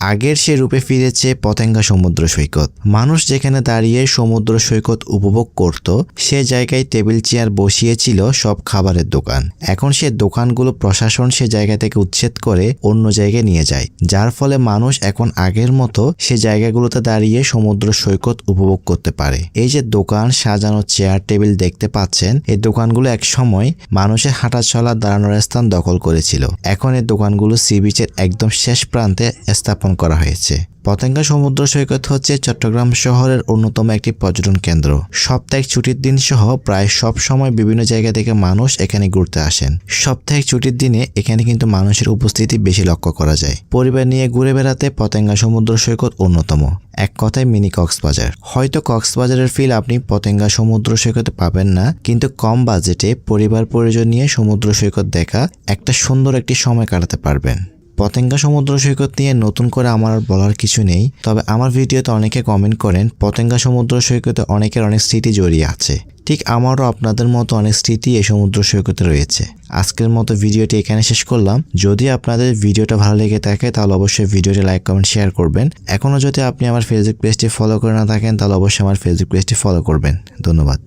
আগের সে রূপে ফিরেছে পতেঙ্গা সমুদ্র সৈকত। মানুষ যেখানে দাঁড়িয়ে সমুদ্র সৈকত উপভোগ করত, সে জায়গায় টেবিল চেয়ার বসিয়েছিল, সব খাবারের দোকান। এখন সে দোকানগুলো প্রশাসন সে জায়গা থেকে উচ্ছেদ করে অন্য জায়গায় নিয়ে যায়। যার ফলে মানুষ এখন আগের মতো সে জায়গাগুলোতে দাঁড়িয়ে সমুদ্র সৈকত উপভোগ করতে পারে। এই যে দোকান, সাজানো চেয়ার, টেবিল দেখতে পাচ্ছেন, এই দোকানগুলো এক সময় মানুষের হাঁটা চলা দাঁড়ানোর স্থান দখল করেছিল। এখন এই দোকানগুলো সি বিচের একদম শেষ প্রান্তে স্থাপন করা হয়েছে। পতেঙ্গা সমুদ্র সৈকত হচ্ছে চট্টগ্রাম শহরের অন্যতম একটি পর্যটন কেন্দ্র। সাপ্তাহিক ছুটির দিন সহ প্রায় সব সময় বিভিন্ন জায়গা থেকে মানুষ এখানে ঘুরতে আসেন। সাপ্তাহিক ছুটির দিনে এখানে কিন্তু মানুষের উপস্থিতি বেশি লক্ষ্য করা যায়। পরিবার নিয়ে ঘুরে বেড়াতে পতেঙ্গা সমুদ্র সৈকত অন্যতম। এক কথায় মিনি কক্সবাজার। হয়তো কক্সবাজারের ফিল আপনি পতেঙ্গা সমুদ্র সৈকতে পাবেন না, কিন্তু কম বাজেটে পরিবার পরিজন নিয়ে সমুদ্র সৈকত দেখা একটা সুন্দর একটি সময় কাটাতে পারবেন। পতেঙ্গা সমুদ্র সৈকত নিয়ে নতুন করে আমার বলার কিছু নেই, তবে আমার ভিডিওতে অনেকে কমেন্ট করেন, পতেঙ্গা সমুদ্র সৈকতে অনেকের অনেক স্মৃতি জড়িয়ে আছে। ঠিক আমারও আপনাদের মতো অনেক স্মৃতি এই সমুদ্র সৈকতে রয়েছে। আজকের মতো ভিডিওটি এখানে শেষ করলাম। যদি আপনাদের ভিডিওটা ভালো লেগে থাকে, তাহলে অবশ্যই ভিডিওটি লাইক কমেন্ট শেয়ার করবেন। এখনও যদি আপনি আমার ফেসবুক পেজটি ফলো করে না থাকেন, তাহলে অবশ্যই আমার ফেসবুক পেজটি ফলো করবেন। ধন্যবাদ।